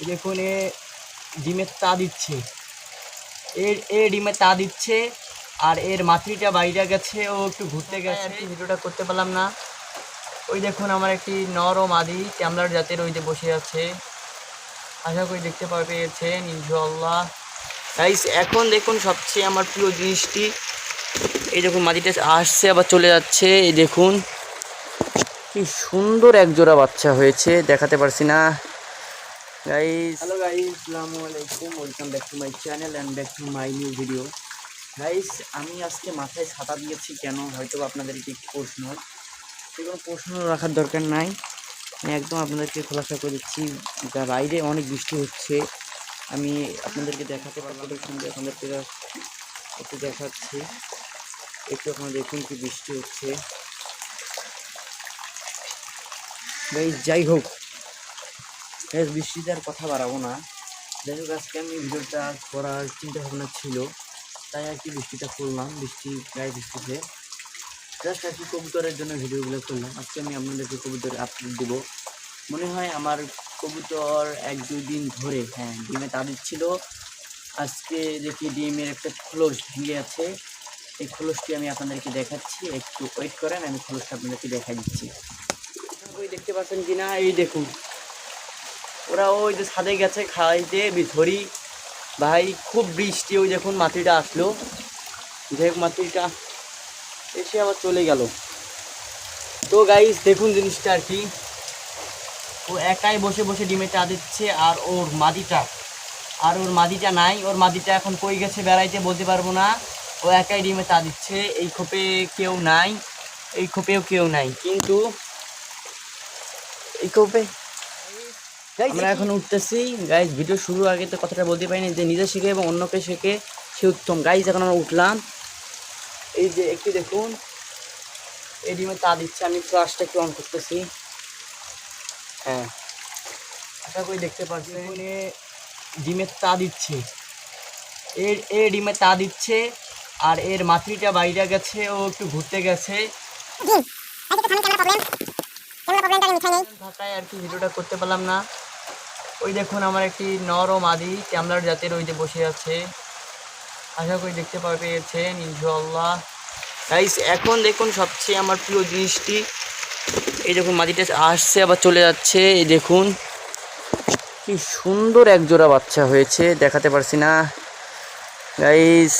দেখুন এ ডিমের তা দিচ্ছে। এর এ ডিমে তা দিচ্ছে আর এর মাতৃটা বাইরে গেছে ও একটু ঘুরতে গেছে। আর কি ভিডিওটা করতে পারলাম না। ওই দেখুন আমার একটি নর ও মাদি ক্যামলার জাতের ওই যে বসে আছে। আশা করি দেখতে পাবে পেয়েছেন ইনশাল্লাহ গাইস এখন দেখুন সবচেয়ে আমার প্রিয় জিনিসটি। এই দেখুন মাদিটা আসছে আবার চলে যাচ্ছে। এই দেখুন কি সুন্দর এক জোড়া বাচ্চা হয়েছে দেখাতে পারছি না। গাইস হ্যালো গাইস আসসালামু আলাইকুম welcome back to my channel and back to my new video guys আমি আজকে মাথায় ছাতা দিয়েছি কেন? হয়তো বা আপনাদের একটি প্রশ্ন। কোনো প্রশ্ন রাখার দরকার নাই। আমি একদম আপনাদেরকে খোলাসা করে দিচ্ছি। যা বাইরে অনেক বৃষ্টি হচ্ছে। আমি আপনাদেরকে দেখাতে পারব সঙ্গে আপনাদেরকে একটু দেখাচ্ছি। একটু আপনারা দেখুন কি বৃষ্টি হচ্ছে। গাইস যাই হোক। গাইস বৃষ্টিতে আর কথা বাড়াবো না। যাই হোক, আজকে আমি ভিডিওটা করার চিন্তা ভাবনা ছিল, তাই আর কি বৃষ্টিটা করলাম, বৃষ্টি প্রায় বৃষ্টিতে। জাস্ট আর কি কবুতরের জন্য ভিডিওগুলো করলাম। আজকে আমি আপনাদেরকে কবুতর আপলোড দেবো। মনে হয় আমার কবুতর এক দুই দিন ধরে হ্যাঁ ডিমে তাদের ছিল। আজকে দেখি ডিমের একটা খোলস ভেঙে আছে। এই খোলসটি আমি আপনাদেরকে দেখাচ্ছি। একটু ওয়েট করেন, আমি খোলসটা আপনাদেরকে দেখা দিচ্ছি। দেখতে পাচ্ছেন কিনা? এই দেখুন। ওরা ওই যে ছাদে গেছে খাইতে ধরি ভাই, খুব বৃষ্টি, ওই দেখুন মাটিটা আসলো। হোক, মাটিটা এসে আবার চলে গেল। তো গাইস দেখুন জিনিসটা আর কি। ও একাই বসে বসে ডিমে চা দিচ্ছে, আর ওর মাদিটা। আর ওর মাদিটা নাই, ওর মাদিটা এখন কই গেছে বেড়াইতে বলতে পারব না। ও একাই ডিমে চা দিচ্ছে, এই খোপে কেউ নাই, এই খোপেও কেউ নাই। কিন্তু এই খোপে আমরা এখন উঠতেছি। গাইজ ভিডিও শুরু আগে তো কথাটা বলতে পারিনি যে নিজে শিখে এবং অন্যকে শেখে সে উত্তম। গাইজ এখন আমরা উঠলাম। এই যে একটু দেখুন। এই ডিমে তা দিচ্ছে। আমি ফ্লাশটা একটু অন করতেছি। হ্যাঁ। আশা করি দেখতে পাচ্ছেন এ ডিমের তা দিচ্ছে। এর এ ডিমে তা দিচ্ছে আর এর মাতৃটা বাইরে গেছে ও একটু ঘুরতে গেছে। করতে পারলাম না। ওই দেখুন, আমার একটি নর ও মাদি ক্যামলার জাতের ওই যে বসে আছে। আশা করি দেখতে ইনশাল্লাহ এখন দেখুন সবচেয়ে আমার প্রিয় জিনিসটি। এই দেখুন, মাদিটা আসছে, আবার চলে যাচ্ছে। এই দেখুন, কি সুন্দর এক জোড়া বাচ্চা হয়েছে, দেখাতে পারছি না। গাইস